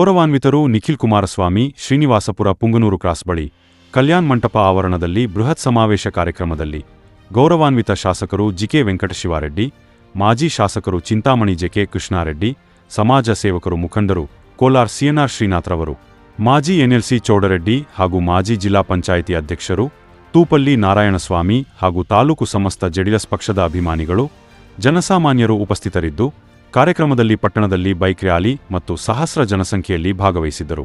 ಗೌರವಾನ್ವಿತರು Nikhil Kumaraswamy, Srinivaspur Punganur cross ಬಳಿ ಕಲ್ಯಾಣ್ ಮಂಟಪ ಆವರಣದಲ್ಲಿ ಬೃಹತ್ ಸಮಾವೇಶ ಕಾರ್ಯಕ್ರಮದಲ್ಲಿ ಗೌರವಾನ್ವಿತ ಶಾಸಕರು ಜಿಕೆ ವೆಂಕಟಶಿವಾರೆಡ್ಡಿ, ಮಾಜಿ ಶಾಸಕರು ಚಿಂತಾಮಣಿ ಜೆಕೆ ಕೃಷ್ಣಾರೆಡ್ಡಿ, ಸಮಾಜ ಸೇವಕರು ಮುಖಂಡರು ಕೋಲಾರ್ ಸಿಎನ್ಆರ್ ಶ್ರೀನಾಥ್ರವರು, ಮಾಜಿ ಎನ್ಎಲ್ಸಿ ಚೌಡರೆಡ್ಡಿ ಹಾಗೂ ಮಾಜಿ ಜಿಲ್ಲಾ ಪಂಚಾಯಿತಿ ಅಧ್ಯಕ್ಷರು ತೂಪಲ್ಲಿ ನಾರಾಯಣಸ್ವಾಮಿ ಹಾಗೂ ತಾಲೂಕು ಸಮಸ್ತ ಜೆಡಿಎಸ್ ಪಕ್ಷದ ಅಭಿಮಾನಿಗಳು, ಜನಸಾಮಾನ್ಯರು ಉಪಸ್ಥಿತರಿದ್ದು ಕಾರ್ಯಕ್ರಮದಲ್ಲಿ ಪಟ್ಟಣದಲ್ಲಿ ಬೈಕ್ ರ್ಯಾಲಿ ಮತ್ತು ಸಹಸ್ರ ಜನಸಂಖ್ಯೆಯಲ್ಲಿ ಭಾಗವಹಿಸಿದ್ದರು.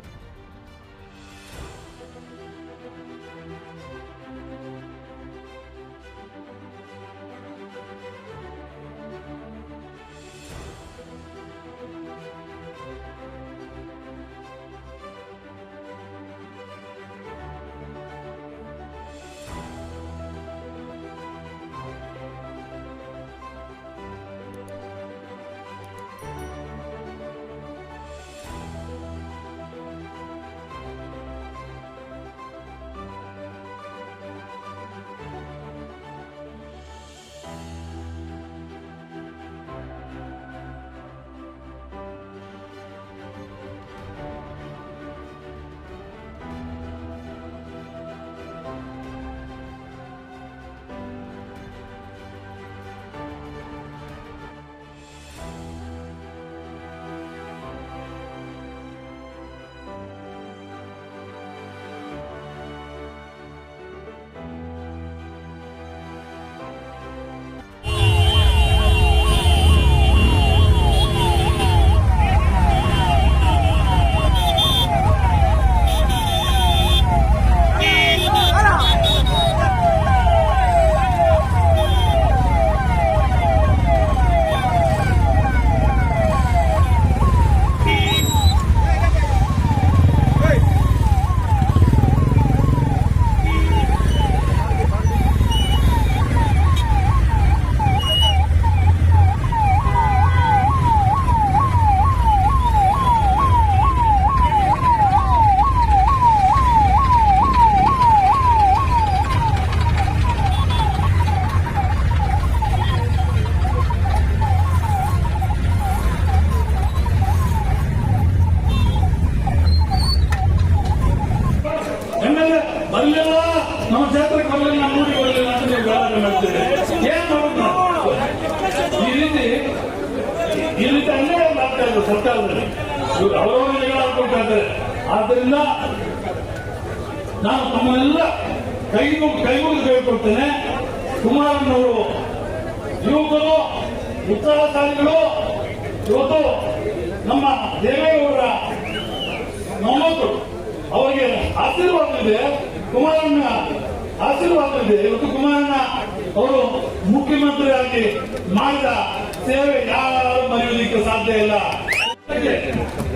ಸೇವೆ ಯಾರು ಮರೆಯೋದಿಕ್ಕೆ ಸಾಧ್ಯ ಇಲ್ಲ.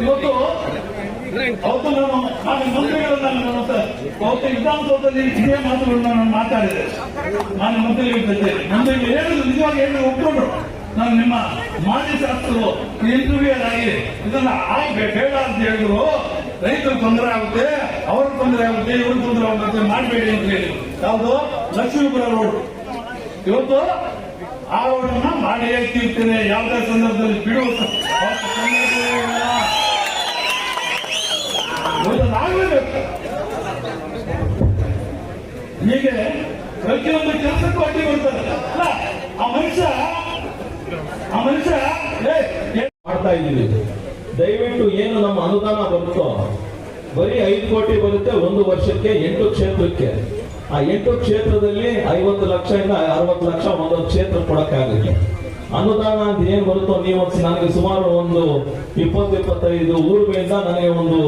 ಇವತ್ತು ಅವತ್ತು ನಾನು ನಾನು ಮಂತ್ರಿಗಳನ್ನ ನಾನು ಅವತ್ತು ಇದೇ ಮಾತುಗಳನ್ನ ನಾನು ಮಾತಾಡಿದೆ. ನಾನು ಮಂತ್ರಿಗಳ ಜೊತೆ. ಮಂತ್ರಿಗಳು ಹೇಳಿದ್ರು ನಿಜವಾಗಿ ಹೇಳಿ ಒಪ್ಕೊಂಡ್ರು ನಾನು ನಿಮ್ಮ ಮಾಜಿ ಶಾಸಕರು ಇಂಟರ್ವ್ಯೂ ಆಗಿ ಇದನ್ನ ಆಗ್ಬೇಕು ಬೇಡ ಅಂತ ಹೇಳಿದ್ರು. ರೈತರು ತೊಂದರೆ ಆಗುತ್ತೆ, ಅವ್ರಿಗೆ ತೊಂದರೆ ಆಗುತ್ತೆ, ಇವ್ರಿಗೆ ತೊಂದರೆ ಆಗುತ್ತೆ, ಮಾಡಬೇಡಿ ಅಂತ ಹೇಳಿ ಯಾವುದು? ಲಕ್ಷ್ಮೀಪುರ ರೋಡ್. ಇವತ್ತು ಆ ಮಾಡಿ ಹೇಳ್ತಿರ್ತೇನೆ ತೀರ್ತೇನೆ ಯಾವುದೇ ಸಂದರ್ಭದಲ್ಲಿ ಬಿಡುವ ಹೀಗೆ ಪ್ರತಿಯೊಂದು ಕೆಲಸಕ್ಕೂ ಅಡ್ಡಿ ಬರ್ತಾರೆ ಆ ಮನುಷ್ಯ ಆ ಮನುಷ್ಯ ಮಾಡ್ತಾ ಇದ್ದೀವಿ. ದಯವಿಟ್ಟು ಏನು ನಮ್ಮ ಅನುದಾನ ಬರುತ್ತೋ ಬರೀ ಐದು ಕೋಟಿ ಬರುತ್ತೆ ಒಂದು ವರ್ಷಕ್ಕೆ ಎಂಟು ಕ್ಷೇತ್ರಕ್ಕೆ. ಆ ಎಂಟು ಕ್ಷೇತ್ರದಲ್ಲಿ ಐವತ್ತು ಲಕ್ಷದಿಂದ ಅರವತ್ತು ಲಕ್ಷ ಒಂದೊಂದು ಕ್ಷೇತ್ರ ಕೊಡಕ್ಕಾಗುತ್ತೆ ಅನುದಾನ ಅಂತ ಏನ್ ಬರುತ್ತೋ ನೀವು ನನಗೆ ಸುಮಾರು ಒಂದು ಇಪ್ಪತ್ತು, ಇಪ್ಪತ್ತೈದು ಊರುಗಳಿಂದ ನನಗೆ ಒಂದು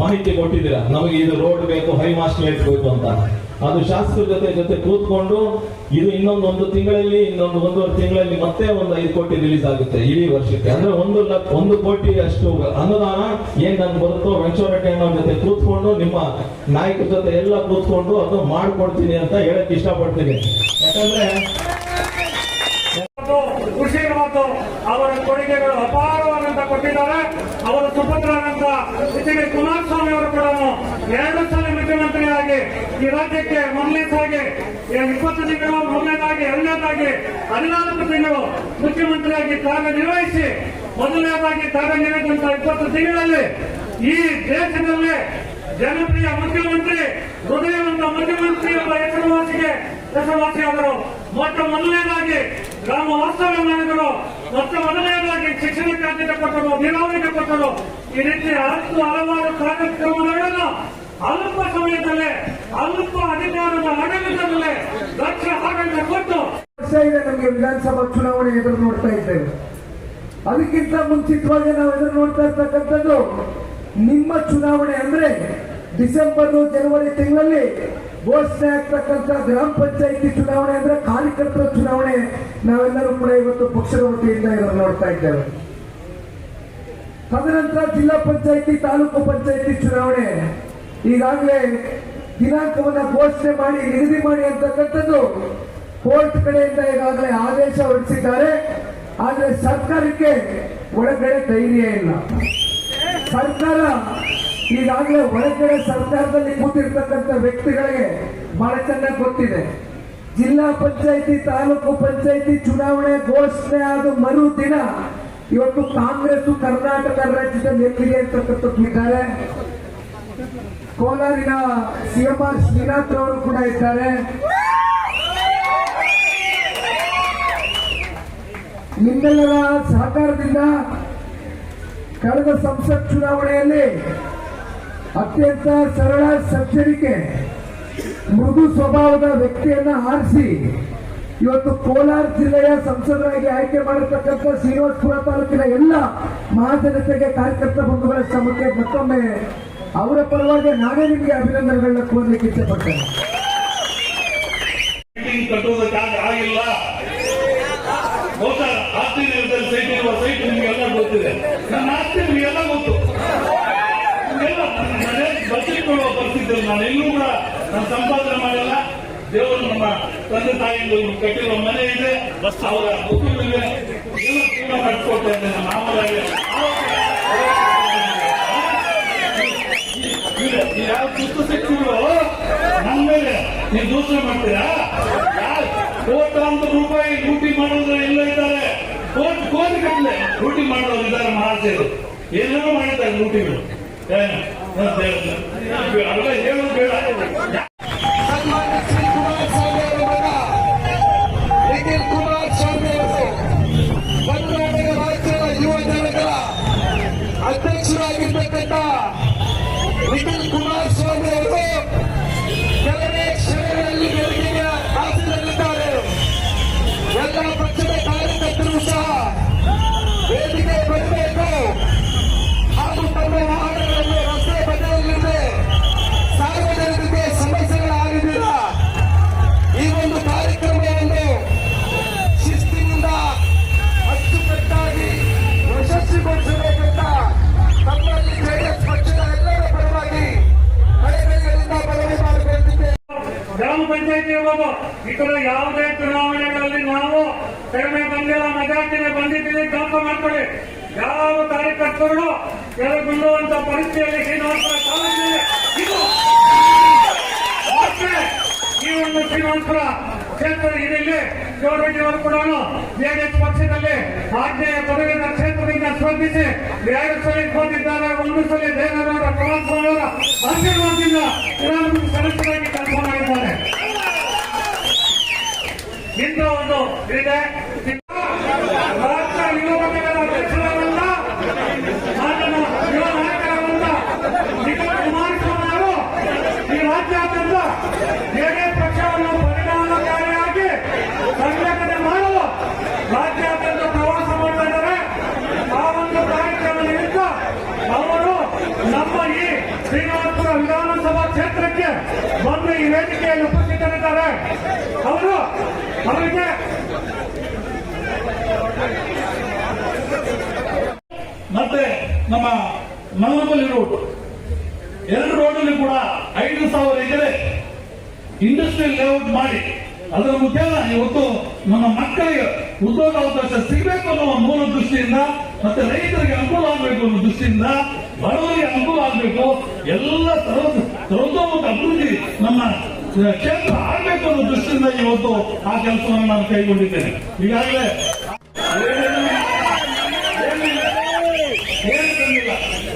ಮಾಹಿತಿ ಕೊಟ್ಟಿದ್ದೀರಾ. ನಮಗೆ ಇದು ರೋಡ್ ಬೇಕು, ಹೈ ಮಾಸ್ಟರ್ ಬೇಕು ಅಂತ. ಅದು ಶಾಸಕರ ಜೊತೆ ಜೊತೆ ಕೂತ್ಕೊಂಡು ಇದು ಇನ್ನೊಂದು ಒಂದು ತಿಂಗಳಲ್ಲಿ, ಇನ್ನೊಂದು ಒಂದೂವರೆ ತಿಂಗಳಲ್ಲಿ ಮತ್ತೆ ಒಂದು ಐದು ಕೋಟಿ ರಿಲೀಸ್ ಆಗುತ್ತೆ ಇಡೀ ವರ್ಷಕ್ಕೆ. ಅಂದ್ರೆ ಒಂದು ಲಕ್ಷ ಒಂದು ಕೋಟಿ ಅಷ್ಟು ಅನುದಾನ ಏನ್ ನನ್ಗೆ ಬರುತ್ತೋ ವೆಂಚೂರೆಡ್ಡಿ ಅನ್ನೋ ಜೊತೆ ಕೂತ್ಕೊಂಡು, ನಿಮ್ಮ ನಾಯಕರ ಜೊತೆ ಎಲ್ಲ ಕೂತ್ಕೊಂಡು ಅದು ಮಾಡ್ಕೊಡ್ತೀನಿ ಅಂತ ಹೇಳಕ್ ಇಷ್ಟಪಡ್ತೀನಿ. ಯಾಕಂದ್ರೆ ಖುಷಿ ಮತ್ತು ಅವರ ಕೊಡುಗೆಗಳು ಅಪಾರವಾದಂತ ಕೊಟ್ಟಿದ್ದಾರೆ. ಅವರ ಡಿ ಕುಮಾರಸ್ವಾಮಿ ಅವರು ಕೂಡ ಎರಡು ಸಲ ಮುಖ್ಯಮಂತ್ರಿಯಾಗಿ ಈ ರಾಜ್ಯಕ್ಕೆ ಮೊದಲನೇದಾಗಿ ಇಪ್ಪತ್ತು ತಿಂಗಳು ಮೊದಲನೇದಾಗಿ, ಎರಡನೇದಾಗಿ ಹದಿನಾಲ್ಕು ತಿಂಗಳು ಮುಖ್ಯಮಂತ್ರಿಯಾಗಿ ಕಾರ್ಯನಿರ್ವಹಿಸಿ ಮೊದಲನೇದಾಗಿ ಕಾರ್ಯನಿರ್ವಹಿಸಿದಂತಹ ಇಪ್ಪತ್ತು ತಿಂಗಳಲ್ಲಿ ಈ ದೇಶದಲ್ಲೇ ಜನಪ್ರಿಯ ಮುಖ್ಯಮಂತ್ರಿ, ಹೃದಯವಂತ ಮುಖ್ಯಮಂತ್ರಿ ಎಂಬ ಹೆಸರುವಾಸಿಗೆ ಹೆಸರುವಾಸಿಯಾದರು. ಮೊಟ್ಟ ಮೊದಲನೇದಾಗಿ ಗ್ರಾಮ ವಾಸ್ತವ್ಯ ಮಾಡಿದರು. ಮೊಟ್ಟ ಮೊದಲನೇದಾಗಿ ಶಿಕ್ಷಣ ಕಾರ್ಯದ ಕೊಟ್ಟರು ನೀರಾವರಿಗೆ ಕೊಟ್ಟರು. ಈ ರೀತಿ ಹತ್ತು ಹಲವಾರು ಕಾರ್ಯಕ್ರಮಗಳನ್ನು ಅಲ್ಪ ಸಮಯದಲ್ಲೇ, ಅಲ್ಪ ಅಧಿಕಾರದ ಆಡಳಿತದಲ್ಲೇ ದಕ್ಷ ಆಡಳಿತ ಕೊಟ್ಟು ಇದೆ ನಮಗೆ ವಿಧಾನಸಭಾ ಚುನಾವಣೆ ಎದುರು ನೋಡ್ತಾ ಇದ್ದೇವೆ. ಅದಕ್ಕಿಂತ ಮುಂಚಿತವಾಗಿ ನಾವು ಎದುರು ನೋಡ್ತಾ ಇರ್ತಕ್ಕಂಥದ್ದು, ನಿಮ್ಮ ಚುನಾವಣೆ ಅಂದ್ರೆ ಡಿಸೆಂಬರ್, ಜನವರಿ ತಿಂಗಳಲ್ಲಿ ಘೋಷಣೆ ಆಗ್ತಕ್ಕಂಥ ಗ್ರಾಮ ಪಂಚಾಯಿತಿ ಚುನಾವಣೆ ಅಂದ್ರೆ ಕಾರ್ಯಕರ್ತರ ಚುನಾವಣೆ ನಾವೆಲ್ಲರೂ ಕೂಡ ಇವತ್ತು ಪಕ್ಷದ ವತಿಯಿಂದ ಎದುರು ನೋಡ್ತಾ ಇದ್ದೇವೆ. ತದನಂತರ ಜಿಲ್ಲಾ ಪಂಚಾಯಿತಿ, ತಾಲೂಕು ಪಂಚಾಯಿತಿ ಚುನಾವಣೆ. ಈಗಾಗಲೇ ದಿನಾಂಕವನ್ನ ಘೋಷಣೆ ಮಾಡಿ, ನಿಗದಿ ಮಾಡಿ ಅಂತಕ್ಕಂಥದ್ದು ಕೋರ್ಟ್ ಕಡೆಯಿಂದ ಈಗಾಗಲೇ ಆದೇಶ ಹೊರಡಿಸಿದ್ದಾರೆ. ಆದ್ರೆ ಸರ್ಕಾರಕ್ಕೆ ಒಳಗಡೆ ಧೈರ್ಯ ಇಲ್ಲ. ಸರ್ಕಾರ ಈಗಾಗಲೇ ಒಳಗಡೆ ಸರ್ಕಾರದಲ್ಲಿ ಕೂತಿರ್ತಕ್ಕಂಥ ವ್ಯಕ್ತಿಗಳಿಗೆ ಬಹಳ ಗೊತ್ತಿದೆ. ಜಿಲ್ಲಾ ಪಂಚಾಯಿತಿ, ತಾಲೂಕು ಪಂಚಾಯಿತಿ ಚುನಾವಣೆ ಘೋಷಣೆ ಆದ ಮರು ದಿನ ಇವತ್ತು ಕಾಂಗ್ರೆಸ್ ಕರ್ನಾಟಕ ರಾಜ್ಯದ ಎಲ್ಲಿದೆ ಅಂತಕ್ಕಂಥದ್ದು ಇದ್ದಾರೆ. ಕೋಲಾರಿನ ಸಿಎಂ ಆರ್ ಶ್ರೀನಾಥ್ ಅವರು ಕೂಡ ಇದ್ದಾರೆ. ನಿಮ್ಮೆಲ್ಲರ ಸಹಕಾರದಿಂದ ಕಳೆದ ಸಂಸತ್ ಚುನಾವಣೆಯಲ್ಲಿ ಅತ್ಯಂತ ಸರಳ ಸಜ್ಜನಿಕೆ ಮೃದು ಸ್ವಭಾವದ ವ್ಯಕ್ತಿಯನ್ನ ಆರಿಸಿ ಇವತ್ತು ಕೋಲಾರ ಜಿಲ್ಲೆಯ ಸಂಸದರಾಗಿ ಆಯ್ಕೆ ಮಾಡಿರ್ತಕ್ಕಂಥ ಶ್ರೀನಿವಾಸಪುರ ತಾಲೂಕಿನ ಎಲ್ಲ ಮಹಾಜನತೆಗೆ ಕಾರ್ಯಕರ್ತ ಬಂಧುಗಳ ಶ್ರಮಕ್ಕೆ ಮತ್ತೊಮ್ಮೆ ಅವರ ಪರವಾಗಿ ನಾನೇ ನಿಮಗೆ ಅಭಿನಂದನೆಗಳನ್ನ ಕೋರ್ಲಿಕ್ಕೆ ಇಷ್ಟಪಡ್ತೇನೆ ಬಿಲ್ಡಿಂಗ್ ಕಟ್ಟುವುದಕ್ಕಾಗ ಆಗಿಲ್ಲ. ಸೈಟ್ ನಿಮಗೆಲ್ಲ ಗೊತ್ತಿದೆ. ಆಸ್ತಿ ನಿಮಗೆಲ್ಲ ಗೊತ್ತು. ನಾನು ಎಲ್ಲೂ ಕೂಡ ನಾನು ಸಂಪಾದನೆ ಮಾಡಿಲ್ಲ. ದೇವರು ನಮ್ಮ ತಂದೆ ತಾಯಿಗಳು ಕಟ್ಟಿರುವ ಮನೆ ಇದೆ. ಅವರ ಮಕ್ಕಳಿಗೆ ಎಲ್ಲ ಕಟ್ಕೊಳ್ತಾ ಇದ್ದೇನೆ. ಮಾಮೂಲಾಗಿ ಯಾವ ಸುತ್ತ ಸಿಕ್ಕಿದ್ರು ನಮ್ಮ ಮೇಲೆ ನೀವು ದೂಷಣೆ ಮಾಡ್ತೀರಾ ಯಾರ್ ಕೋಟ್ಯಾಂತರ ರೂಪಾಯಿ ಲೂಟಿ ಮಾಡೋದ್ರ ಎಲ್ಲ ಇದ್ದಾರೆ ಕೋಟಿ ಕೋಟಿ ಗಟ್ಟಲೆ ಲೂಟಿ ಮಾಡೋರು ಇದ್ದಾರೆ ಮಹಾರಾಜರು ಏನೇನೋ ಮಾಡಿದ್ದಾರೆ ಲೂಟಿಗಳು. ಅವೆಲ್ಲ ಹೇಳೋದು ಬೇಡ ಪಂಚಾಯತಿ ಇರ್ಬೋದು ಈ ತರ ಯಾವುದೇ ಚುನಾವಣೆಗಳಲ್ಲಿ ನಾವು ಕಡಿಮೆ ಬಂದಿಲ್ಲ ಮಜಾಕಿನ ಬಂದಿದ್ದೀವಿ ಕೆಲಸ ಮಾಡ್ಕೊಳ್ಳಿ. ಯಾವ ಕಾರ್ಯಕರ್ತರು ಕೆಳಗುಳ್ಳುವಂತ ಪರಿಸ್ಥಿತಿಯಲ್ಲಿ ಶ್ರೀನಿವಾಸಪುರ ಇದು ಈ ಒಂದು ಕ್ಷೇತ್ರ ಇದರಲ್ಲಿ ಗೌರ್ಮೆಂಟ್ ಅವರು ಕೂಡ ಜೆಡಿಎಸ್ ಪಕ್ಷದಲ್ಲಿ ಆಗ್ನೇಯ ಪದವಿನ ಕ್ಷೇತ್ರದಿಂದ ಸ್ಪರ್ಧಿಸಿ ಎರಡು ಸಲ ಬಂದಿದ್ದಾರೆ ಒಂದು ಸಲ ಕುಮಾರಸ್ವಾಮಿ ಅವರ ಆಶೀರ್ವಾದದಿಂದ ವಿಧಾನಸಭೆ ಸದಸ್ಯರಾಗಿ ಕೆಲಸ ಮಾಡಿದ್ದಾರೆ ಇಂಥ ಒಂದು ಇದೆ ಮತ್ತೆ ನಮ್ಮ ಮಲ್ಲಮಲ್ಲಿ ರೋಡ್ ಎರಡು ರೋಡಲ್ಲಿ ಕೂಡ ಐದು ಸಾವಿರ ಎಕರೆ ಇಂಡಸ್ಟ್ರಿಯಲ್ ಲೇಔಟ್ ಮಾಡಿ. ಅದರ ಮುಖ್ಯ ಇವತ್ತು ನಮ್ಮ ಮಕ್ಕಳಿಗೆ ಉದ್ಯೋಗ ಅವಕಾಶ ಸಿಗಬೇಕು ಅನ್ನೋ ಮೂಲ ದೃಷ್ಟಿಯಿಂದ ಮತ್ತೆ ರೈತರಿಗೆ ಅನುಕೂಲ ಆಗಬೇಕು ಅನ್ನೋ ದೃಷ್ಟಿಯಿಂದ ಬಡವರಿಗೆ ಅನುಕೂಲ ಆಗಬೇಕು. ಎಲ್ಲ ಸರ್ವ ಸರ್ವತೋಮುಖ ಅಭಿವೃದ್ಧಿ ನಮ್ಮ ಕ್ಷೇತ್ರ ಆಗ್ಬೇಕು ಅನ್ನೋ ದೃಷ್ಟಿಯಿಂದ ಇವತ್ತು ಆ ಕೆಲಸವನ್ನು ನಾನು ಕೈಗೊಂಡಿದ್ದೇನೆ ಈಗಾಗಲೇ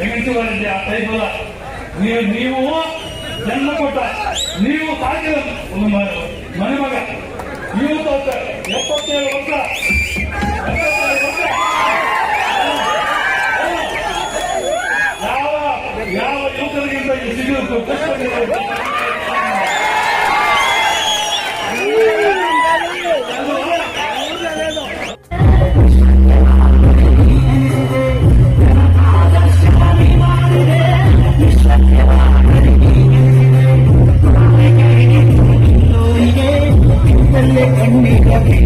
ಹೆಂಗಸು ವಾಣಿಜ್ಯ ತಾಯಿಫಲ ನೀವು ನೀವು ಜನ್ಮ ಕೊಟ್ಟ ನೀವು ಸಾಕಿದ ಒಂದು ಮನೆ ಇವತ್ತು ಅಂತ ಎಪ್ಪತ್ತೇಳು ವರ್ಷ ಯಾವ ಯಾವ ಯುವಕರಿಗಿಂತ ಈ me, love.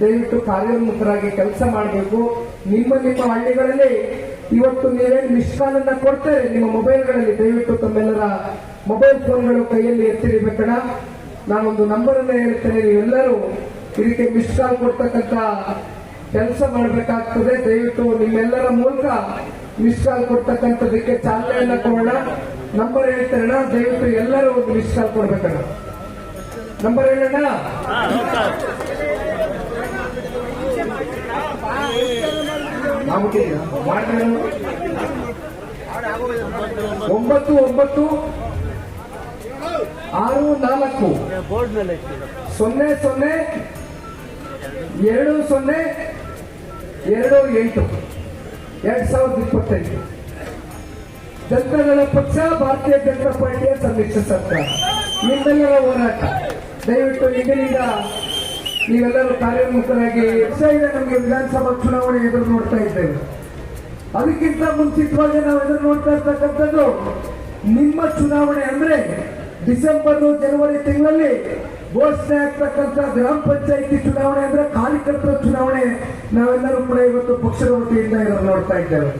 ದಯವಿಟ್ಟು ಕಾರ್ಯೋನ್ಮುಖರಾಗಿ ಕೆಲಸ ಮಾಡಬೇಕು. ನಿಮ್ಮ ನಿಮ್ಮ ಹಳ್ಳಿಗಳಲ್ಲಿ ಇವತ್ತು ನೀವೇನು ಮಿಸ್ ಕಾಲ್ ಅನ್ನ ಕೊಡ್ತಾರೆ ನಿಮ್ಮ ಮೊಬೈಲ್ಗಳಲ್ಲಿ. ದಯವಿಟ್ಟು ತಮ್ಮೆಲ್ಲರ ಮೊಬೈಲ್ ಫೋನ್ಗಳು ಕೈಯಲ್ಲಿ ಎತ್ತಿರಬೇಕಣ ನಾನೊಂದು ನಂಬರ್ ಅನ್ನ ಹೇಳ್ತೇನೆ, ನೀವೆಲ್ಲರೂ ಇದಕ್ಕೆ ಮಿಸ್ ಕಾಲ್ ಕೊಡ್ತಕ್ಕಂತ ಕೆಲಸ ಮಾಡಬೇಕಾಗ್ತದೆ. ದಯವಿಟ್ಟು ನಿಮ್ಮೆಲ್ಲರ ಮೂಲಕ ಮಿಸ್ ಕಾಲ್ ಕೊಡ್ತಕ್ಕಂಥದಕ್ಕೆ ಚಾಲನೆಯನ್ನ ಕೊಡೋಣ. ನಂಬರ್ ಹೇಳ್ತಾರಣ ದಯವಿಟ್ಟು ಎಲ್ಲರೂ ಒಂದು ಮಿಸ್ ಕಾಲ್ ಕೊಡ್ಬೇಕಣ್ಣ. ನಂಬರ್ ಹೇಳಣ್ಣ ಆಗ್ಬಿಟ್ಟಿದ್ಯಾ? ಮಾಡ್ರಿ ನೀವು. ಒಂಬತ್ತು ಒಂಬತ್ತು ಆರು, ನಾಲ್ಕು. ಸೊನ್ನೆ ಸೊನ್ನೆ ಎರಡು ಸೊನ್ನೆ ಎರಡು ಎಂಟು ಎರಡ್ ಸಾವಿರದ ಇಪ್ಪತ್ತೈದು. ಜನತಾದಳ ಪಕ್ಷ, ಭಾರತೀಯ ಜನತಾ ಪಾರ್ಟಿಯ ಸಮ್ಮಿಶ್ರ ಸರ್ಕಾರ. ನಿಮ್ಮೆಲ್ಲರ ಹೋರಾಟ. ದಯವಿಟ್ಟು ಇಂದಿನಿಂದ ನೀವೆಲ್ಲರೂ ಕಾರ್ಯೋನ್ಮುಖರಾಗಿ ಇದೆ ನಮಗೆ ವಿಧಾನಸಭಾ ಚುನಾವಣೆ ಎದುರು ನೋಡ್ತಾ ಇದ್ದೇವೆ. ಅದಕ್ಕಿಂತ ಮುಂಚಿತವಾಗಿ ನಾವು ಎದುರು ನೋಡ್ತಾ ಇರ್ತಕ್ಕಂಥದ್ದು, ನಿಮ್ಮ ಚುನಾವಣೆ ಅಂದ್ರೆ ಡಿಸೆಂಬರ್ ಜನವರಿ ತಿಂಗಳಲ್ಲಿ ಘೋಷಣೆ ಆಗ್ತಕ್ಕಂಥ ಗ್ರಾಮ ಪಂಚಾಯಿತಿ ಚುನಾವಣೆ ಅಂದ್ರೆ ಕಾರ್ಯಕರ್ತರ ಚುನಾವಣೆ ನಾವೆಲ್ಲರೂ ಕೂಡ ಇವತ್ತು ಪಕ್ಷದ ವತಿಯಿಂದ ಎದುರು ನೋಡ್ತಾ ಇದ್ದೇವೆ.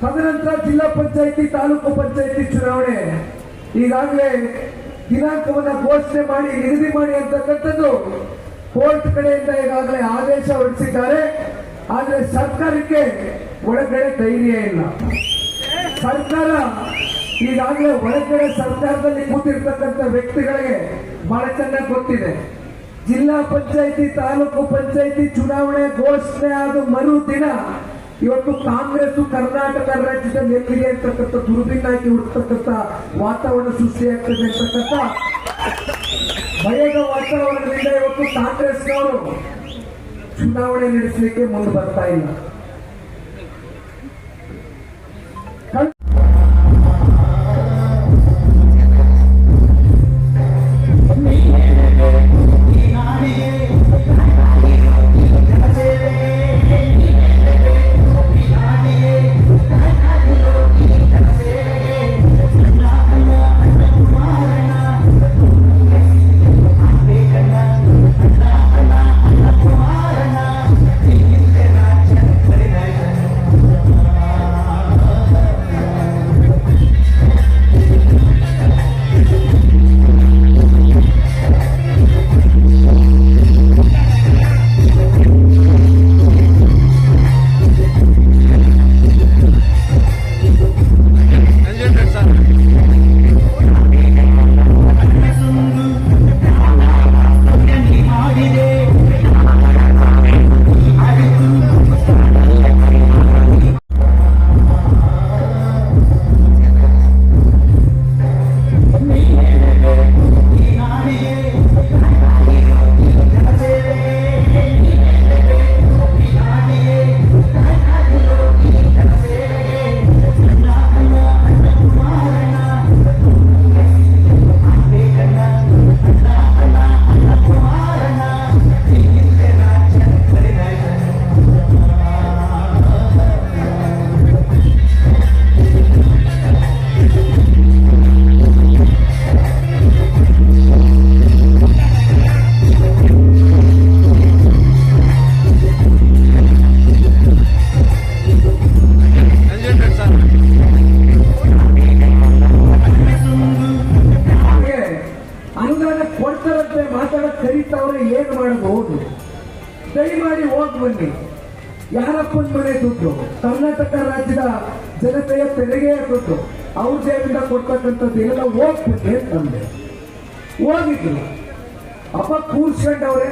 ತದನಂತರ ಜಿಲ್ಲಾ ಪಂಚಾಯಿತಿ, ತಾಲೂಕು ಪಂಚಾಯಿತಿ ಚುನಾವಣೆ. ಈಗಾಗಲೇ ದಿನಾಂಕವನ್ನ ಘೋಷಣೆ ಮಾಡಿ, ನಿಗದಿ ಮಾಡಿ ಅಂತಕ್ಕಂಥದ್ದು ಕೋರ್ಟ್ ಕಡೆಯಿಂದ ಈಗಾಗಲೇ ಆದೇಶ ಹೊರಡಿಸಿದ್ದಾರೆ. ಆದರೆ ಸರ್ಕಾರಕ್ಕೆ ಒಳಗಡೆ ಧೈರ್ಯ ಇಲ್ಲ. ಸರ್ಕಾರ ಈಗಾಗಲೇ ಒಳಗಡೆ ಸರ್ಕಾರದಲ್ಲಿ ಕೂತಿರ್ತಕ್ಕಂಥ ವ್ಯಕ್ತಿಗಳಿಗೆ ಬಹಳ ಚೆನ್ನಾಗಿ ಗೊತ್ತಿದೆ. ಜಿಲ್ಲಾ ಪಂಚಾಯಿತಿ, ತಾಲೂಕು ಪಂಚಾಯಿತಿ ಚುನಾವಣೆ ಘೋಷಣೆ ಆದ ಮರು ದಿನ ಇವತ್ತು ಕಾಂಗ್ರೆಸ್ ಕರ್ನಾಟಕ ರಾಜ್ಯದ ಎಲ್ಲಿದೆ ಅಂತಕ್ಕಂಥ ದುರ್ಬಿನ್ನಾಗಿ ವಾತಾವರಣ ಸೃಷ್ಟಿಯಾಗ್ತದೆ ಅಂತಕ್ಕಂಥ ಭಯದ ವಾತಾವರಣದಿಂದ ಇವತ್ತು ಕಾಂಗ್ರೆಸ್ನವರು ಚುನಾವಣೆ ನಡೆಸಲಿಕ್ಕೆ ಮುಂದೆ ಬರ್ತಾ ಇಲ್ಲ. ಎಲ್ಲ ತಂದೆ. ಹೋಗಿದ್ರು ಅಪ್ಪ ಕೂರ್ಸ್ಕೊಂಡವ್ರೆ.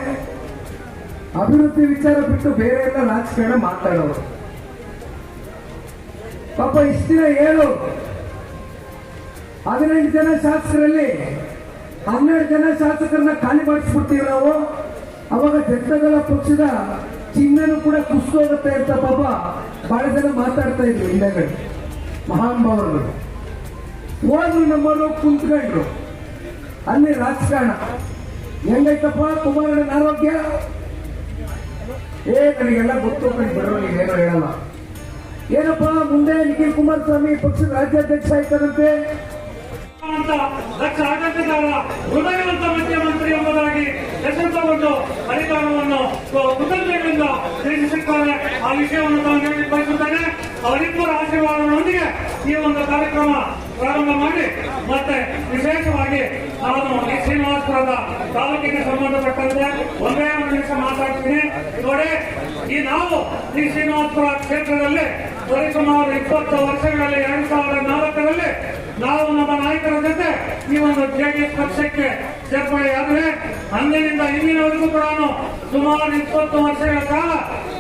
ಅಭಿವೃದ್ಧಿ ವಿಚಾರ ಬಿಟ್ಟು ಬೇರೆ ಎಲ್ಲ ರಾಜಕಾರಣ ಮಾತಾಡೋರು ಪಾಪ ಇಷ್ಟು ದಿನ ಹೇಳು. ಹದಿನೆಂಟು ಜನ ಶಾಸಕರಲ್ಲಿ ಹನ್ನೆರಡು ಜನ ಶಾಸಕರನ್ನ ಖಾಲಿ ಮಾಡಿಸ್ಬಿಡ್ತೀವಿ ನಾವು. ಅವಾಗ ಜನತಾದಳ ಪಕ್ಷದ ಚಿಹ್ನೂ ಕೂಡ ಕುಸಿದೋಗುತ್ತೆ ಅಂತ ಪಾಪ ಬಹಳ ಜನ ಮಾತಾಡ್ತಾ ಇದ್ರು ಹಿಂದೆಗಡೆ ಮಹಾನುಭಾವರು ಹೋದ್ರು ನಮ್ಮನ್ನು ಕುಂತ್ಕೊಂಡ್ರು. ಅಲ್ಲಿ ರಾಜಕಾರಣ. ಹೆಂಗೈತಪ್ಪ? ಕುಮಾರಣ್ಣನ ಆರೋಗ್ಯ ಏ, ನನಗೆಲ್ಲ ಗೊತ್ತು, ಕಣ್ ಬಿಡೋ ಏನೋ ಹೇಳಲ್ಲ. ಏನಪ್ಪ? ಮುಂದೆ ನಿಖಿಲ್ ಕುಮಾರಸ್ವಾಮಿ ಪಕ್ಷದ ರಾಜ್ಯಾಧ್ಯಕ್ಷ ಆಯ್ತಾರಂತೆ. ಅಂತ ಲಕ್ಷ ಆಡಳಿತಗಾರ ಹೃದಯವಂತ ಮುಖ್ಯಮಂತ್ರಿ ಎಂಬುದಾಗಿ ಹೆಸರಿಸಿಕೊಂಡು ಅಧಿಕಾರವನ್ನು ಕೃತಜ್ಞತೆಯಿಂದ ತಿಳಿಸಿದ್ದಾರೆ. ಆ ವಿಷಯವನ್ನು ತಾವು ಹೇಳಿ ಬಯಸುತ್ತೇನೆ. ಅವರಿಬ್ಬರ ಆಶೀರ್ವಾದಗಳೊಂದಿಗೆ ಈ ಒಂದು ಕಾರ್ಯಕ್ರಮ ಪ್ರಾರಂಭ ಮಾಡಿ, ಮತ್ತೆ ವಿಶೇಷವಾಗಿ ನಾನು ಈ ಶ್ರೀನಿವಾಸಪುರದ ತಾಲೂಕಿಗೆ ಸಂಬಂಧಪಟ್ಟಂತೆ ಒಂದೇ ಒಂದು ನಿಮಿಷ ಮಾತಾಡ್ತೀನಿ. ನೋಡಿ, ಈ ನಾವು ಈ ಶ್ರೀನಿವಾಸಪುರ ಕ್ಷೇತ್ರದಲ್ಲಿ ಸರಿಸುಮಾರು ಇಪ್ಪತ್ತು ವರ್ಷಗಳಲ್ಲಿ, ಎರಡ್ ಸಾವಿರದ ನಾಲ್ಕರಲ್ಲಿ ನಾವು ನಮ್ಮ ನಾಯಕರ ಜೊತೆ ಈ ಒಂದು ಜೆಡಿಎಸ್ ಪಕ್ಷಕ್ಕೆ ಸೇರ್ಪಡೆಯಾದರೆ ಅಂದಿನಿಂದ ಇಂದಿನವರೆಗೂ ಕೂಡ ಸುಮಾರು ಇಪ್ಪತ್ತು ವರ್ಷಗಳ ಕಾಲ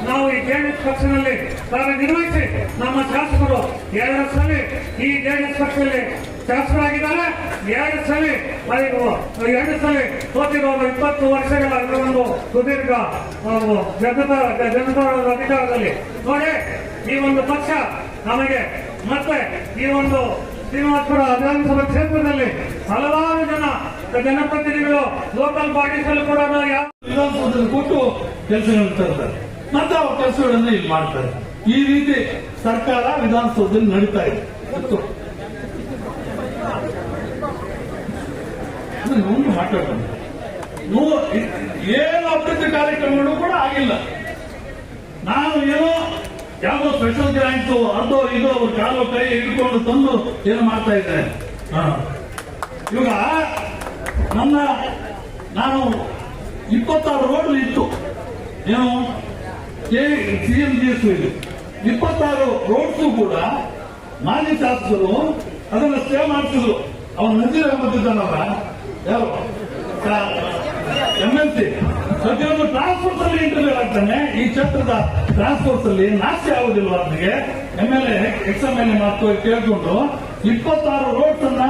ನಾವು ಈ ಜೆಡಿಎಸ್ ಪಕ್ಷದಲ್ಲಿ ಕಾರ್ಯನಿರ್ವಹಿಸಿ ನಮ್ಮ ಶಾಸಕರು ಎರಡು ಸಲ ಈ ಜೆಡಿಎಸ್ ಪಕ್ಷದಲ್ಲಿ ಶಾಸಕರಾಗಿದ್ದಾರೆ. ಎರಡು ಸಲ ಎರಡು ಸಲ ಸೋತಿರೋದು ಇಪ್ಪತ್ತು ವರ್ಷಗಳ ಒಂದು ಸುದೀರ್ಘ ಜನತಾ ಜನತಾ ಅಧಿಕಾರದಲ್ಲಿ. ನೋಡಿ, ಈ ಒಂದು ಪಕ್ಷ ನಮಗೆ ಮತ್ತೆ ಈ ಒಂದು ಶ್ರೀನಿವಾಸಪುರ ವಿಧಾನಸಭಾ ಕ್ಷೇತ್ರದಲ್ಲಿ ಹಲವಾರು ಜನ ಜನಪ್ರತಿನಿಧಿಗಳು ಲೋಕಲ್ ಬಾಡೀಸ್ ಅಲ್ಲಿ ಕೂಡ ವಿಧಾನಸೌಧದಲ್ಲಿ ಕೊಟ್ಟು ಕೆಲಸಗಳನ್ನು ಮತ್ತೆ ಅವ್ರ ಕೆಲಸಗಳನ್ನು ಇಲ್ಲಿ ಮಾಡ್ತಾರೆ ಈ ರೀತಿ ಸರ್ಕಾರ ವಿಧಾನಸೌಧದಲ್ಲಿ ನಡೀತಾ ಇದೆ. ಒಂದು ಮಾತಾಡೋಣ ಏನು ಅಭಿವೃದ್ಧಿ ಕಾರ್ಯಕ್ರಮಗಳು ಕೂಡ ಆಗಿಲ್ಲ. ನಾನು ಏನೋ ಯಾವುದೋ ಸ್ಪೆಷಲ್ ಗ್ರಾಂಟ್ ಅದು ಇದು ಅವ್ರ ಕಾಲು ಕೈ ಹಿಡ್ಕೊಂಡು ತಂದು ಏನು ಮಾಡ್ತಾ ಇದ್ದಾರೆ. ಇವಾಗ ನನ್ನ, ನಾನು ಇಪ್ಪತ್ತಾರು ರೋಡ್ ಇತ್ತು. ಏನು? ಸಿ ಎಂ ಜಿ ಎಸ್ ಇದು. ಇಪ್ಪತ್ತಾರು ರೋಡ್ಸು ಕೂಡ ಮಾಜಿ ಶಾಸಕರು ಅದನ್ನ ಸ್ಟೇ ಮಾಡಿಸಿದ್ರು. ಅವನ ನಜೀರ್ ಬಂದಿದ್ದಾನವ ಯಾರು? M L C. ಪ್ರತಿಯೊಂದು ಟ್ರಾನ್ಸ್ಪೋರ್ಟ್ ಅಲ್ಲಿ ಇಂಟರ್ವ್ಯೂ ಆಗ್ತಾನೆ. ಈ ಕ್ಷೇತ್ರದ ಟ್ರಾನ್ಸ್ಪೋರ್ಟ್ ಅಲ್ಲಿ ನಾಶ ಆಗುದಿಲ್ಲ ಅವ್ರಿಗೆ M L ex M L A ಮಾತು ಕೇಳ್ಕೊಂಡು ಇಪ್ಪತ್ತಾರು ರೋಡ್ಸ್ ಅನ್ನ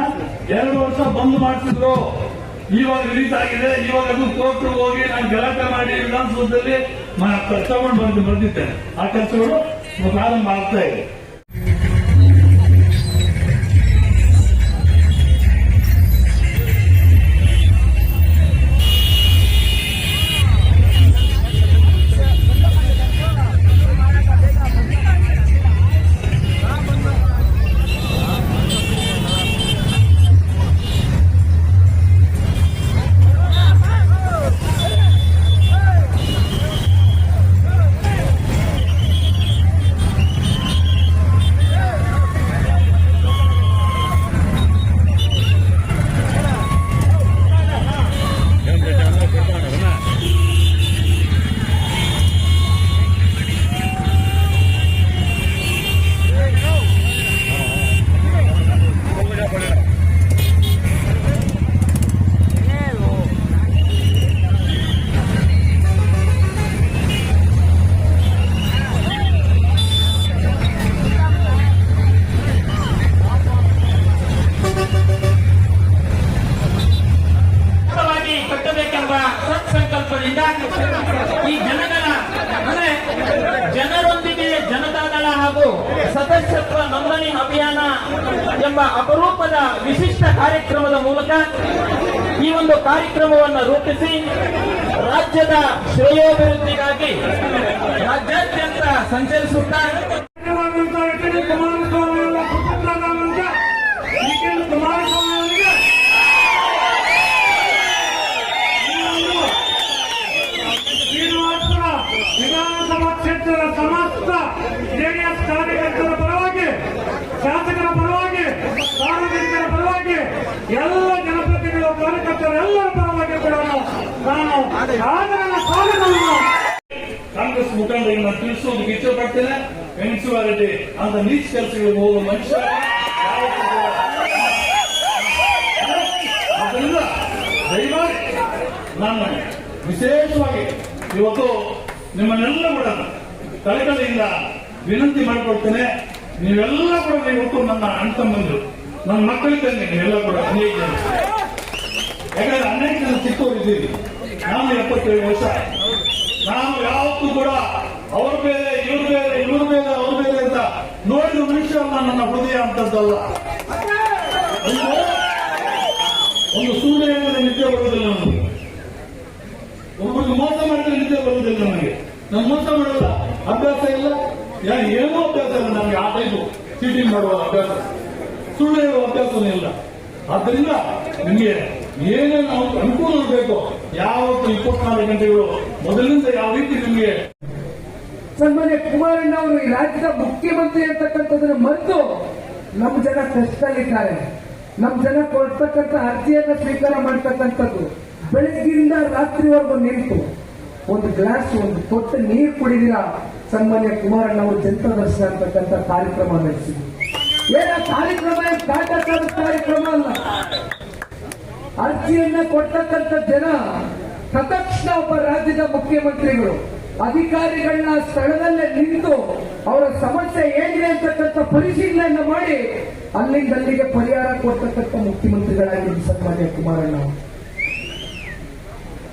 ಎರಡು ವರ್ಷ ಬಂದ್ ಮಾಡಿಸಿದ್ರು. ಇವಾಗ ರಿಲೀಸ್ ಆಗಿದೆ. ಇವಾಗ ಅದು ಕೋರ್ಟ್ ಹೋಗಿ ನಾನು ಗಲಾಟೆ ಮಾಡಿ ವಿಧಾನಸೌಧದಲ್ಲಿ ತಗೊಂಡು ಬಂದು ಬಂದಿದ್ದೆ ಆ ಕೆಲಸಗಳು ಪ್ರಾರಂಭ ಆಗ್ತಾ ಇದೆ. ಕಾಂಗ್ರೆಸ್ ಮುಖಂಡರಿಗೆ ನಾನು ತಿಳಿಸೋದಕ್ಕೆ ಪಡ್ತೇನೆ ರೆಡ್ಡಿ ಅಂತ ನೀಚ ಕೆಲಸಗಳಿಗೆ ಹೋಗುವ ಮನುಷ್ಯ ಅದರಿಂದ ದಯಮಾಡಿ ನಾನು ವಿಶೇಷವಾಗಿ ಇವತ್ತು ನಿಮ್ಮನ್ನೆಲ್ಲ ಕೂಡ ಕಳಕಳಿಯಿಂದ ವಿನಂತಿ ಮಾಡಿಕೊಡ್ತೇನೆ ನೀವೆಲ್ಲ ಕೂಡ ಇವತ್ತು ನನ್ನ ಅಣ್ಣ ತಮ್ಮಂದಿರು ನನ್ನ ಮಕ್ಕಳಿದ್ದಂಗೆ ನೀವೆಲ್ಲ ಕೂಡ ಅನೇಕ ಜನ ಯಾಕಂದ್ರೆ ಅನೇಕ ಜನ ಚಿಕ್ಕವರು ಇದ್ದೀರಿ ನಾನು ಎಪ್ಪತ್ತೇಳು ವರ್ಷ ನಾನು ಯಾವತ್ತೂ ಕೂಡ ಅವ್ರ ಮೇಲೆ, ಇವ್ರ ಮೇಲೆ ಇವ್ರ ಮೇಲೆ, ಅವ್ರ ಮೇಲೆ ಅಂತ ನೋಡಿದ ಮನುಷ್ಯ ನನ್ನ ಹೃದಯ ಅಂತದ್ದಲ್ಲ. ಒಂದು ಸೂರ್ಯ ನಿದ್ದೆ ಬರುವುದಿಲ್ಲ ನನಗೆ. ಒಬ್ಬರಿಗೆ ಮೋಸ ಮಾಡಿದ್ರೆ ನಿದ್ದೆ ಬರುವುದಿಲ್ಲ ನನಗೆ. ನಾನು ಮೋಸ ಮಾಡಲ್ಲ, ಅಭ್ಯಾಸ ಇಲ್ಲ. ಯಾ- ಏನೂ ಅಭ್ಯಾಸ ಇಲ್ಲ ನನಗೆ, ಆ ಟೈಪು ಚೀಟಿಂಗ್ ಮಾಡುವ ಅಭ್ಯಾಸ. ಸುಳ್ಳು ಹೇಳುವ ಅಭ್ಯಾಸನೇ ಇಲ್ಲ. ಆದ್ದರಿಂದ ನಿಮಗೆ ಏನೇನು ಅನು- ಅನುಕೂಲ ಬೇಕು ಯಾವತ್ತು ಇಪ್ಪತ್ನಾಲ್ಕು ಗಂಟೆಗಳು ಮೊದಲಿಂದ ಯಾವ ರೀತಿ ನಿಮಗೆ ಸನ್ಮಾನ್ಯ ಕುಮಾರಣ್ಣ ಅವರು ಈ ರಾಜ್ಯದ ಮುಖ್ಯಮಂತ್ರಿ ಅಂತಕ್ಕಂಥದ್ರ ಮರೆತು ನಮ್ಮ ಜನ ಕಷ್ಟದಲ್ಲಿದ್ದಾರೆ. ನಮ್ಮ ಜನ ಕೊಡ್ತಕ್ಕಂಥ ಅರ್ಜಿಯನ್ನ ಸ್ವೀಕಾರ ಮಾಡ್ತಕ್ಕಂಥದ್ದು. ಬೆಳಗ್ಗಿಂದ ರಾತ್ರಿವರೆಗೂ ನಿಂತು ಒಂದು ಗ್ಲಾಸ್, ಒಂದು ಕೊಟ್ಟು ನೀರು ಕುಡಿದಿರ ಸನ್ಮಾನ್ಯ ಕುಮಾರಣ್ಣ ಅವರು ಜನತಾ ದರ್ಶನ ಅಂತಕ್ಕಂಥ ಕಾರ್ಯಕ್ರಮ ನಡೆಸಿದ್ರು. ಏನ ಕಾರ್ಯಕ್ರಮ? ಕಾರ್ಯಕ್ರಮ ಅಲ್ಲ. ಅರ್ಜಿಯನ್ನ ಕೊಟ್ಟಕ್ಕಂಥ ಜನ ತತ್ಕ್ಷಣ ಒಬ್ಬ ರಾಜ್ಯದ ಮುಖ್ಯಮಂತ್ರಿಗಳು, ಅಧಿಕಾರಿಗಳನ್ನ ಸ್ಥಳದಲ್ಲೇ ನಿಂತು ಅವರ ಸಮಸ್ಯೆ ಏನಿದೆ ಅಂತಕ್ಕಂಥ ಪರಿಶೀಲನೆಯನ್ನು ಮಾಡಿ ಅಲ್ಲಿಂದ ಅಲ್ಲಿಗೆ ಪರಿಹಾರ ಕೊಡ್ತಕ್ಕಂಥ ಮುಖ್ಯಮಂತ್ರಿಗಳಾಗಿ ಸನ್ಮಾನ್ಯ ಕುಮಾರಣ್ಣ.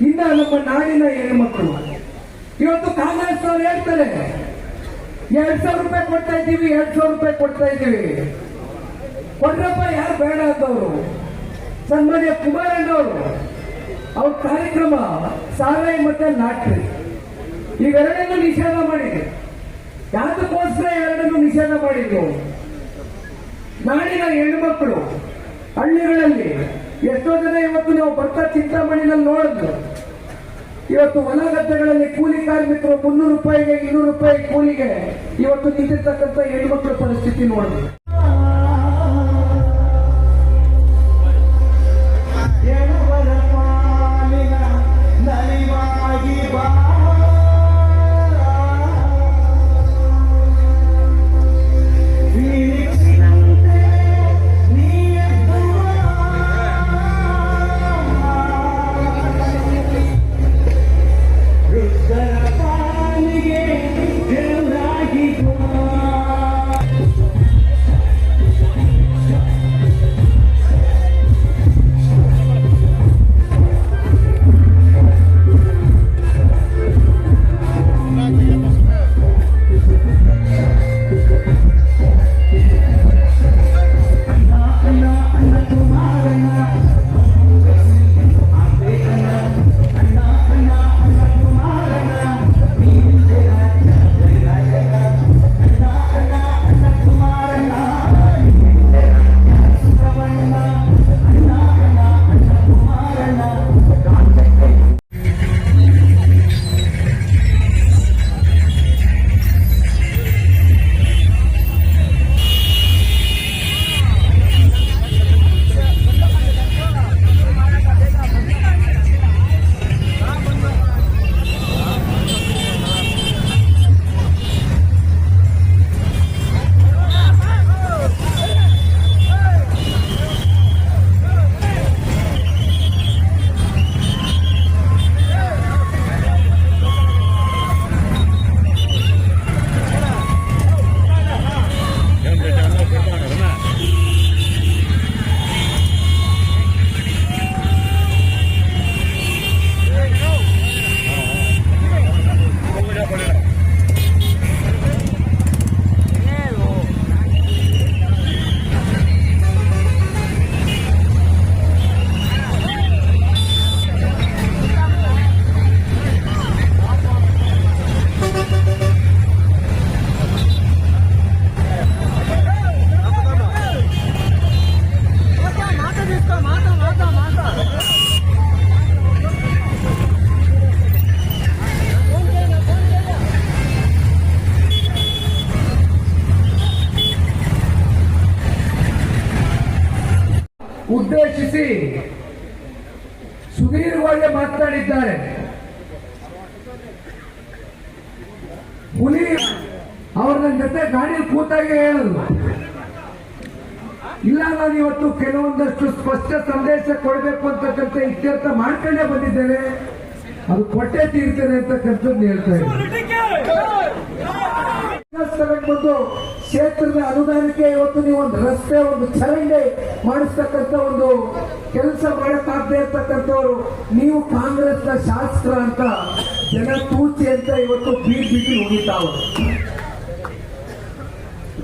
ಇನ್ನ ನಮ್ಮ ನಾಡಿನ ಹೆಣ್ಮಕ್ಳು. ಇವತ್ತು ಕಾಂಗ್ರೆಸ್ ಅವರು ಹೇಳ್ತಾರೆ, ಎರಡ್ ಸಾವಿರ ರೂಪಾಯಿ ಕೊಡ್ತಾ ಇದ್ದೀವಿ, ಎರಡ್ ಸಾವಿರ ರೂಪಾಯಿ ಕೊಡ್ತಾ ಇದ್ದೀವಿ. ಕೊಡ್ರಪ್ಪ, ಯಾರು ಬೇಡ ಅಂತವ್ರು. ಸನ್ಮಾನ್ಯ ಕುಮಾರಣ್ಣ ಅವರು ಕಾರ್ಯಕ್ರಮ ಸಾರಾಯಿ ಮತ್ತೆ ನಾಟ್ರಿ ಇವೆರಡನ್ನು ನಿಷೇಧ ಮಾಡಿದ್ರು ಯಾತಕ್ಕೋಸ್ಕರ ಎರಡನ್ನು ನಿಷೇಧ ಮಾಡಿದ್ರು. ನಾಡಿನ ಹೆಣ್ಮಕ್ಳು, ಹಳ್ಳಿಗಳಲ್ಲಿ ಎಷ್ಟೋ ಜನ ಇವತ್ತು ನಾವು ಬರ್ತಾ ಚಿಂತಾಮಣಿನಲ್ಲಿ ನೋಡಿದ್ರು. ಇವತ್ತು ಹೊಲ ಗದ್ದೆಗಳಲ್ಲಿ ಕೂಲಿ ಕಾರ್ಮಿಕರು ಮುನ್ನೂರು ರೂಪಾಯಿಗೆ, ಇನ್ನೂರು ರೂಪಾಯಿ ಕೂಲಿಗೆ ಇವತ್ತು ನಿಂತಿರ್ತಕ್ಕಂಥ ಹೆಣ್ಮಕ್ಳ ಪರಿಸ್ಥಿತಿ ನೋಡಿದ್ರು. ಹುಲಿ. ಅವ್ರ ನನ್ನ ಜೊತೆ ಗಾಡಿಯಲ್ಲಿ ಕೂತಾಗೆ ಹೇಳಿದ್ರು ಇಲ್ಲ ನಾನು ಇವತ್ತು ಕೆಲವೊಂದಷ್ಟು ಸ್ಪಷ್ಟ ಸಂದೇಶ ಕೊಡಬೇಕು ಅಂತಕ್ಕಂಥ ಇತ್ಯರ್ಥ ಮಾಡ್ಕೊಂಡೇ ಬಂದಿದ್ದೇನೆ. ಅದು ಕೊಟ್ಟೆ ತೀರ್ತೇನೆ ಅಂತಕ್ಕಂಥದ್ದು ಹೇಳ್ತಾ ಇದ್ದೀನಿ. ಬಂದು ಕ್ಷೇತ್ರದ ಅನುದಾನಕ್ಕೆ ಇವತ್ತು ನೀವು ಒಂದು ರಸ್ತೆ, ಒಂದು ಚರಂಡಿ ಮಾಡಿಸ್ತಕ್ಕಂಥ ಒಂದು ಕೆಲಸ ಮಾಡಕ್ಕಾಗದೆ ಇರ್ತಕ್ಕಂಥವ್ರು ನೀವು ಕಾಂಗ್ರೆಸ್ನ ಶಾಸಕರ ಅಂತ. ಜನ ತೂತಿ ಅಂತ ಇವತ್ತು ಬೀಟ್ ಬಿಟ್ಟು ಹೋಗಿದ್ದಾವೆ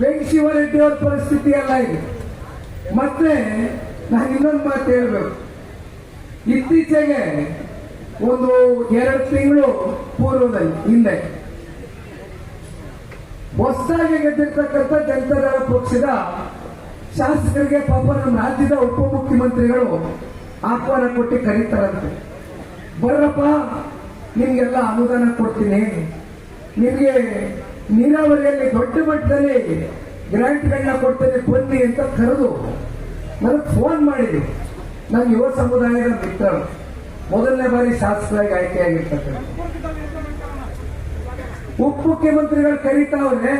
ವೆಂಕಟ ಶಿವರೆಡ್ಡಿ ಅವ್ರ ಪರಿಸ್ಥಿತಿ ಅಲ್ಲ ಇದೆ. ಮತ್ತೆ ನಾನು ಇನ್ನೊಂದು ಮಾತು ಹೇಳ್ಬೇಕು. ಇತ್ತೀಚೆಗೆ ಒಂದು ಎರಡು ತಿಂಗಳು ಪೂರ್ವದಲ್ಲಿ ಹಿಂದೆ ಹೊಸದಾಗಿ ಗೆದ್ದಿರ್ತಕ್ಕಂಥ ಜನತಾದಳ ಪಕ್ಷದ ಶಾಸಕರಿಗೆ ಪಾಪ ನಮ್ಮ ರಾಜ್ಯದ ಉಪಮುಖ್ಯಮಂತ್ರಿಗಳು ಆಹ್ವಾನ ಕೊಟ್ಟು ಕರೀತಾರಂತೆ. ಬರ್ರಪ್ಪ ನಿಮ್ಗೆಲ್ಲ ಅನುದಾನ ಕೊಡ್ತೀನಿ. ನಿಮಗೆ ನೀರಾವರಿಯಲ್ಲಿ ದೊಡ್ಡ ಮಟ್ಟದಲ್ಲಿ ಗ್ರ್ಯಾಂಟ್ಗಳನ್ನ ಕೊಡ್ತೇನೆ, ಬನ್ನಿ ಅಂತ ಕರೆದು ನನಗೆ ಫೋನ್ ಮಾಡಿದ್ರು. ನನ್ನ ಯುವ ಸಮುದಾಯದ ಮಿತ್ರ. ಮೊದಲನೇ ಬಾರಿ ಶಾಸಕರಾಗಿ ಆಯ್ಕೆಯಾಗಿರ್ತಕ್ಕಂಥ ಉಪ ಮುಖ್ಯಮಂತ್ರಿಗಳು ಕರೀತಾವ್ರೆ